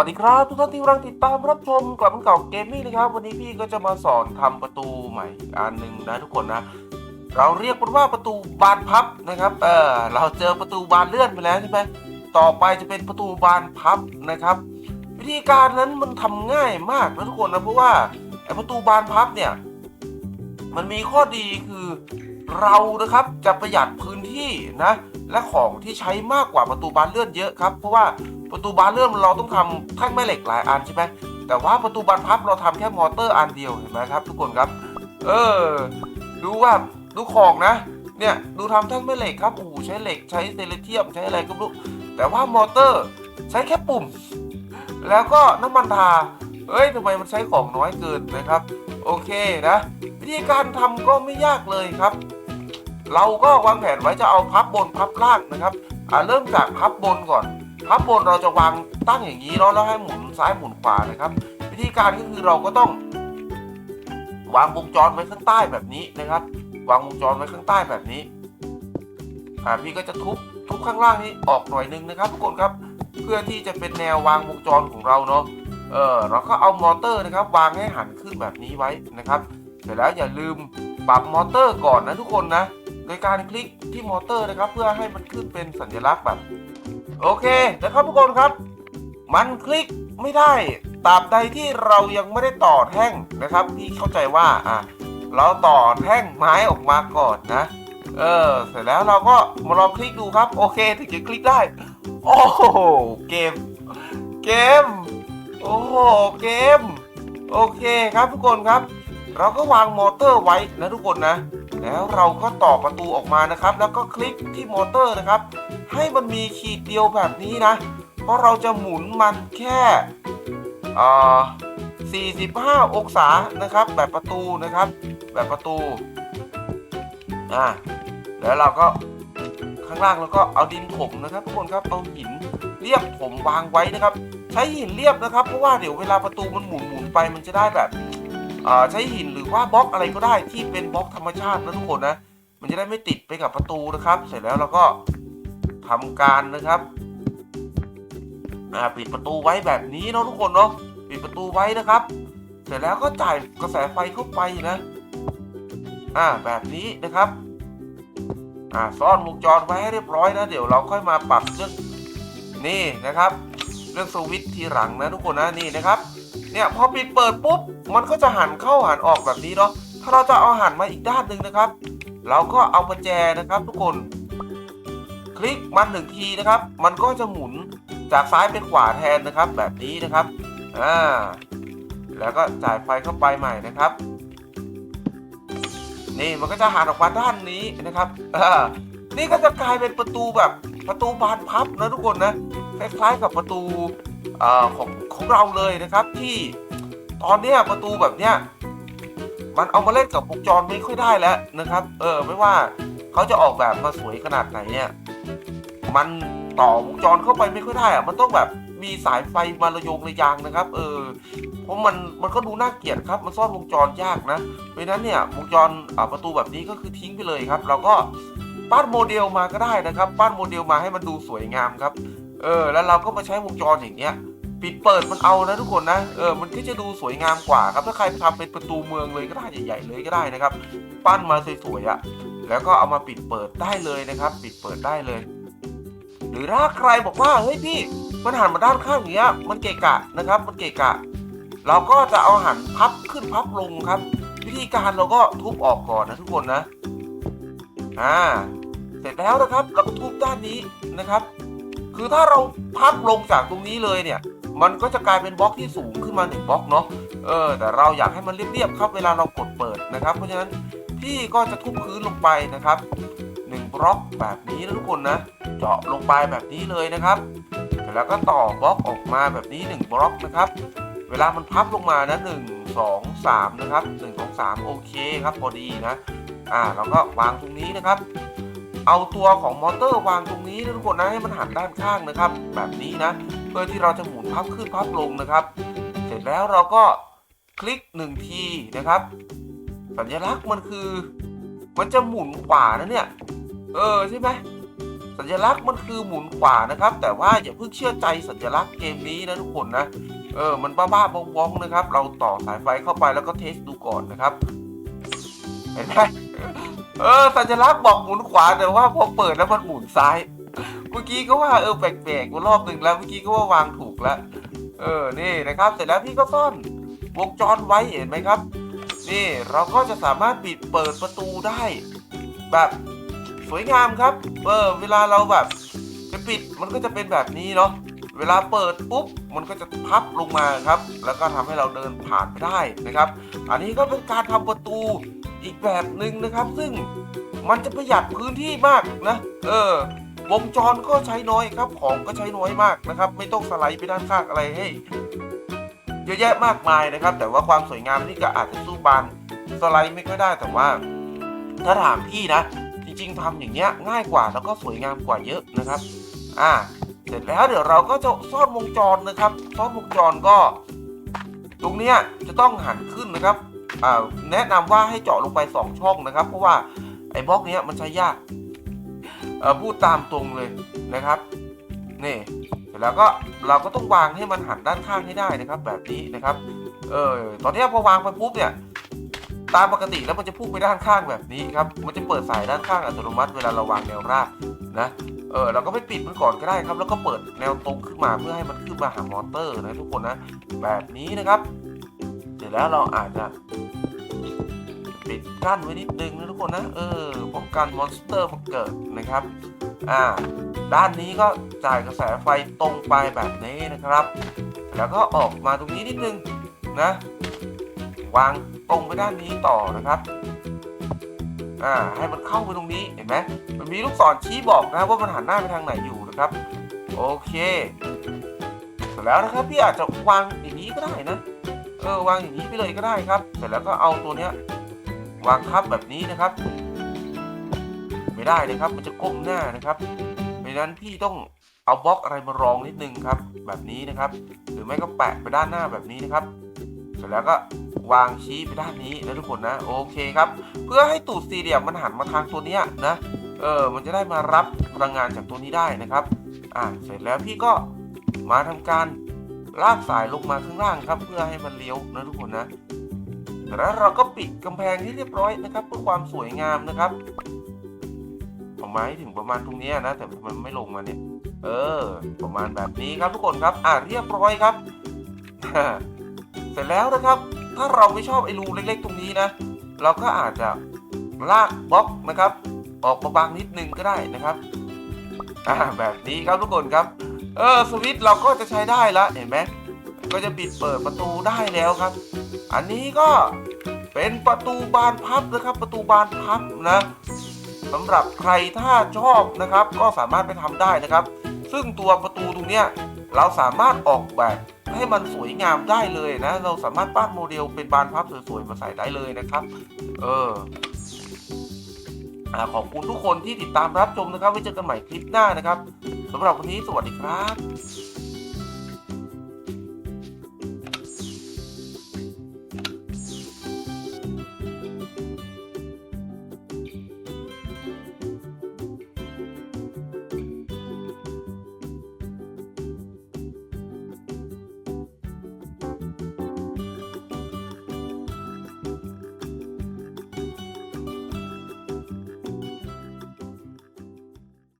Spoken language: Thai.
วัสดีครับทุกท่านที่กำลังติดตามรับชมกลับมาเก่าเกมมี่นะครับ วันนี้พี่ก็จะมาสอนทำประตูใหม่อีกอันหนึ่งนะทุกคนนะ เราเรียกมันว่าประตูบานพับนะครับเออเราเจอประตูบานเลื่อนไปแล้วใช่ไหมต่อไปจะเป็นประตูบานพับนะครับ วิธีการนั้นมันทำง่ายมากนะทุกคนนะเพราะว่าไอ้ประตูบานพับเนี่ยมันมีข้อดีคือเรานะครับจะประหยัดพื้นที่นะและของที่ใช้มากกว่าประตูบานเลื่อนเยอะครับ เพราะว่า ประตูบานเลื่อนเราต้องทำแท่งแม่เหล็กหลายอันใช่ไหมแต่ว่าประตูบานพับเราทำแค่มอเตอร์อันเดียวเห็นไหมครับ ทุกคนครับ เออ ดูว่าดูของนะ เนี่ยดูทำแท่งแม่เหล็กครับโอ้โหใช้เหล็กใช้เซเลเทียมใช้อะไรก็ไม่รู้แต่ว่ามอเตอร์ใช้แค่ปุ่ม แล้วก็น้ำมันทาเอ้ยทำไมมันใช้ของน้อยเกินนะครับ โอเคนะ วิธีการทำก็ไม่ยากเลยครับ เราก็วางแผนไว้จะเอาพับบนพับล่างนะครับ อ่าเริ่มจากพับบนก่อน พับบนเราจะวางตั้งอย่างนี้เนาะแล้วให้หมุนซ้ายหมุนขวานะครับ วิธีการก็คือเราก็ต้อง วางวงจรไว้ข้างใต้แบบนี้นะครับ วางวงจรไว้ข้างใต้แบบนี้อ่าพี่ก็จะทุบทุบข้างล่างนี้ออกหน่อยนึงนะครับทุกคนครับเพื่อที่จะเป็นแนววางวงจรของเราเนาะเออเราก็เอามอเตอร์นะครับ วางให้หันขึ้นแบบนี้ไว้นะครับเสร็จแล้วอย่าลืมปรับมอเตอร์ก่อนนะทุกคนนะโดยการคลิกที่มอเตอร์นะครับ เพื่อให้มันขึ้นเป็นสัญลักษณ์แบบ โอเคนะครับทุกคนครับ มันคลิกไม่ได้ตราบใดที่เรายังไม่ได้ต่อแท่งนะครับพี่เข้าใจว่าอะเราต่อแท่งไม้ออกมาก่อนนะ เออ เสร็จแล้วเราก็มาลองคลิกดูครับ โอเคถึงจะคลิกได้ โอ้โหเกม เกม โอ้โหเกม โอเคครับทุกคนครับ เราก็วางมอเตอร์ไว้นะทุกคนนะ แล้วเราก็ต่อประตูออกมานะครับ แล้วก็คลิกที่มอเตอร์นะครับ ให้มันมีขีดเดียวแบบนี้นะ เพราะเราจะหมุนมันแค่45 องศานะครับ แบบประตูนะครับ แบบประตูอ่าแล้วเราก็ข้างล่างเราก็เอาดินถมนะครับ ทุกคนครับเอาหินเรียบถมวางไว้นะครับ ใช้หินเรียบนะครับ เพราะว่าเดี๋ยวเวลาประตูมันหมุนหมุนไปมันจะได้แบบใช้หินหรือว่าบล็อกอะไรก็ได้ที่เป็นบล็อกธรรมชาตินะทุกคนนะมันจะได้ไม่ติดไปกับประตูนะครับ เสร็จแล้วเราก็ ทำการนะครับอ่าปิดประตูไว้แบบนี้เนาะทุกคนเนาะปิดประตูไว้นะครับ เสร็จแล้วก็จ่ายกระแสไฟเข้าไปนะ อ่าแบบนี้นะครับ อ่าซ่อนวงจรไว้ให้เรียบร้อยนะ เดี๋ยวเราค่อยมาปรับเรื่องนี่นะครับ เรื่องสวิตช์ทีหลังนะทุกคนนะนี่นะครับ เนี่ยพอปิดเปิดปุ๊บมันก็จะหันเข้าหันออกแบบนี้เนาะถ้าเราจะเอาหันมาอีกด้านหนึ่งนะครับ เราก็เอาประแจนะครับทุกคน คลิกมันหนึ่งทีนะครับ มันก็จะหมุนจากซ้ายเป็นขวาแทนนะครับ แบบนี้นะครับอ่าแล้วก็จ่ายไฟเข้าไปใหม่นะครับ นี่มันก็จะหันออกมาด้านนี้นะครับอ่านี่ก็จะกลายเป็นประตูแบบประตูบานพับนะทุกคนนะคล้ายๆกับประตูอ่าของของเราเลยนะครับ ที่ตอนนี้ประตูแบบเนี้ยมันเอามาเล่นกับวงจรไม่ค่อยได้แล้วนะครับ เออไม่ว่าเขาจะออกแบบมาสวยขนาดไหนเนี่ย มันต่อวงจรเข้าไปไม่ค่อยได้อะมันต้องแบบมีสายไฟมาระโยงระยางนะครับ เออ เพราะมันมันก็ดูน่าเกลียดครับ มันซ่อนวงจรยากนะเพราะนั้นเนี่ยวงจรประตูแบบนี้ก็คือทิ้งไปเลยครับ เราก็ปั้นโมเดลมาก็ได้นะครับปั้นโมเดลมาให้มันดูสวยงามครับ เออ แล้วเราก็มาใช้วงจรอย่างเงี้ยปิดเปิดมันเอานะทุกคนนะเออมันก็จะดูสวยงามกว่าครับถ้าใครทำเป็นประตูเมืองเลยก็ได้ใหญ่ๆเลยก็ได้นะครับ ปั้นมาสวยๆอะ่ะแล้วก็เอามาปิดเปิดได้เลยนะครับ ปิดเปิดได้เลย รือถ้าใครบอกว่าเฮ้ยพี่มันหันมาด้านข้างอย่างเงี้ยมันเกะกะนะครับ มันเกะกะ เราก็จะเอาหันพับขึ้นพับลงครับ วิธีการเราก็ทุบออกก่อนนะทุกคนนะอ่าเสร็จแล้วนะครับเราก็ทุบด้านนี้นะครับ คือถ้าเราพับลงจากตรงนี้เลยเนี่ย มันก็จะกลายเป็นบล็อกที่สูงขึ้นมาหนึ่งบล็อกเนาะเออแต่เราอยากให้มันเรียบๆครับเวลาเรากดเปิดนะครับ เพราะฉะนั้นพี่ก็จะทุบพื้นลงไปนะครับึ่งบล็อกแบบนี้นะทุกคนนะ เจาะลงไปแบบนี้เลยนะครับเสร็จแล้วก็ต่อบล็อกออกมาแบบนี้หนึ่งบล็อกนะครับ เวลามันพับลงมานะหนึ่งสองสามนะครับหนึ่งสองสามโอเคครับพอดีนะอ่าเราก็วางตรงนี้นะครับ เอาตัวของมอเตอร์วางตรงนี้นะทุกคนนะให้มันหันด้านข้างนะครับ แบบนี้นะ เพื่อที่เราจะหมุนพับขึ้นพับลงนะครับ เสร็จแล้วเราก็คลิกหนึ่งทีนะครับ สัญลักษณ์มันคือ มันจะหมุนขวานะเนี่ย เออใช่ไหมสัญลักษณ์มันคือหมุนขวานะครับ แต่ว่าอย่าเพิ่งเชื่อใจสัญลักษณ์เกมนี้นะทุกคนนะเออมันบ้าๆบองๆนะครับ เราต่อสายไฟเข้าไปแล้วก็เทสดูก่อนนะครับเห็นไหมเออสัญลักษณ์บอกหมุนขวาแต่ว่าพอเปิดแล้วมันหมุนซ้าย เมื่อกี้ก็ว่าเออแปลกๆมารอบหนึ่งแล้วเมื่อกี้ก็ว่าวางถูกแล้วเออนี่นะครับ เสร็จแล้วพี่ก็ซ่อนวงจรไว้เห็นไหมครับ นี่เราก็จะสามารถปิดเปิดประตูได้ แบบ สวยงามครับ เออเวลาเราแบบจะปิดมันก็จะเป็นแบบนี้เนาะเวลาเปิดปุ๊บมันก็จะพับลงมาครับ แล้วก็ทำให้เราเดินผ่านไปได้นะครับ อันนี้ก็เป็นการทำประตูอีกแบบหนึ่งนะครับ ซึ่งมันจะประหยัดพื้นที่มากนะ เออ วงจรก็ใช้น้อยครับ ของก็ใช้น้อยมากนะครับ ไม่ต้องสไลด์ไปด้านข้างอะไรให้เยอะแยะมากมายนะครับ แต่ว่าความสวยงามนี่ก็อาจจะสู้บานสไลด์ไม่ค่อยได้แต่ว่าถ้าถามพี่นะ ริง ๆทำอย่างเงี้ยง่ายกว่าแล้วก็สวยงามกว่าเยอะนะครับอ่าเสร็จแล้วเดี๋ยวเราก็จะซ่อนวงจรนะครับ ซ่อนวงจรก็ ตรงเนี้ยจะต้องหันขึ้นนะครับอ่าแนะนำว่าให้เจาะลงไป 2 ช่องนะครับ เพราะว่าไอ้บล็อกเนี้ยมันใช้ยากเอ่อพูดตามตรงเลยนะครับนี่เสร็จแล้วก็เราก็ต้องวางให้มันหันด้านข้างให้ได้นะครับ แบบนี้นะครับเออตอนนี้พอวางไปปุ๊บเนี่ย ตามปกติแล้วมันจะพุ่งไปด้านข้างแบบนี้ครับ มันจะเปิดสายด้านข้างอัตโนมัติเวลาเราวางแนวราบนะเออเราก็ไปปิดมันก่อนก็ได้ครับ แล้วก็เปิดแนวตรงขึ้นมาเพื่อให้มันขึ้นมาหามอเตอร์นะทุกคนนะ แบบนี้นะครับเสร็จแล้วเราอาจจะปิดกั้นไว้นิดนึงนะทุกคนนะ เออป้องกันมอนสเตอร์มาเกิดนะครับ อ่า ด้านนี้ก็จ่ายกระแสไฟตรงไปแบบนี้นะครับ แล้วก็ออกมาตรงนี้นิดนึงนะ วาง ตรงไปด้านนี้ต่อนะครับอ่าให้มันเข้าไปตรงนี้เห็นไหมมันมีลูกศรชี้บอกนะว่ามันหันหน้าไปทางไหนอยู่นะครับโอเคเสร็จแล้วนะครับพี่อาจจะวางอย่างนี้ก็ได้นะเออวางอย่างนี้ไปเลยก็ได้ครับ เสร็จแล้วก็เอาตัวเนี้ยวางทับแบบนี้นะครับ ไม่ได้เลยครับ มันจะก้มหน้านะครับเพราะฉะนั้นพี่ต้องเอาบล็อกอะไรมารองนิดนึงครับ แบบนี้นะครับ หรือไม่ก็แปะไปด้านหน้าแบบนี้นะครับ เสร็จแล้วก็วางชี้ไปด้านนี้นะทุกคนนะโอเคครับ เพื่อให้ตูดสี่เหลี่ยมมันหันมาทางตัวนี้นะเออมันจะได้มารับพลังงานจากตัวนี้ได้นะครับอ่าเสร็จแล้วพี่ก็มาทำการลากสายลงมาข้างล่างครับ เพื่อให้มันเลี้ยวนะทุกคนนะแล้วเราก็ปิดกำแพงที่เรียบร้อยนะครับ เพื่อความสวยงามนะครับเอาไม้ถึงประมาณตรงนี้นะ แต่มันไม่ลงมาเนี่ย เออ ประมาณแบบนี้ครับทุกคนครับ อ่าเรียบร้อยครับ เสร็จแล้วนะครับ ถ้าเราไม่ชอบไอ้รูเล็กๆ ตรงนี้นะ เราก็อาจจะลากบล็อกนะครับ ออกมาบางนิดนึงก็ได้นะครับอ่าแบบนี้ครับทุกคนครับ เออสวิตช์เราก็จะใช้ได้ละเห็นไหมก็จะปิดเปิดประตูได้แล้วครับ อันนี้ก็เป็นประตูบานพับนะครับ ประตูบานพับนะสำหรับใครถ้าชอบนะครับ ก็สามารถไปทำได้นะครับ ซึ่งตัวประตูตรงเนี้ยเราสามารถออกแบบ ให้มันสวยงามได้เลยนะ เราสามารถปั้นโมเดลเป็นบานพับสวยๆมาใส่ได้เลยนะครับ เออขอบคุณทุกคนที่ติดตามรับชมนะครับ ไว้เจอกันใหม่คลิปหน้านะครับสำหรับวันนี้สวัสดีครับ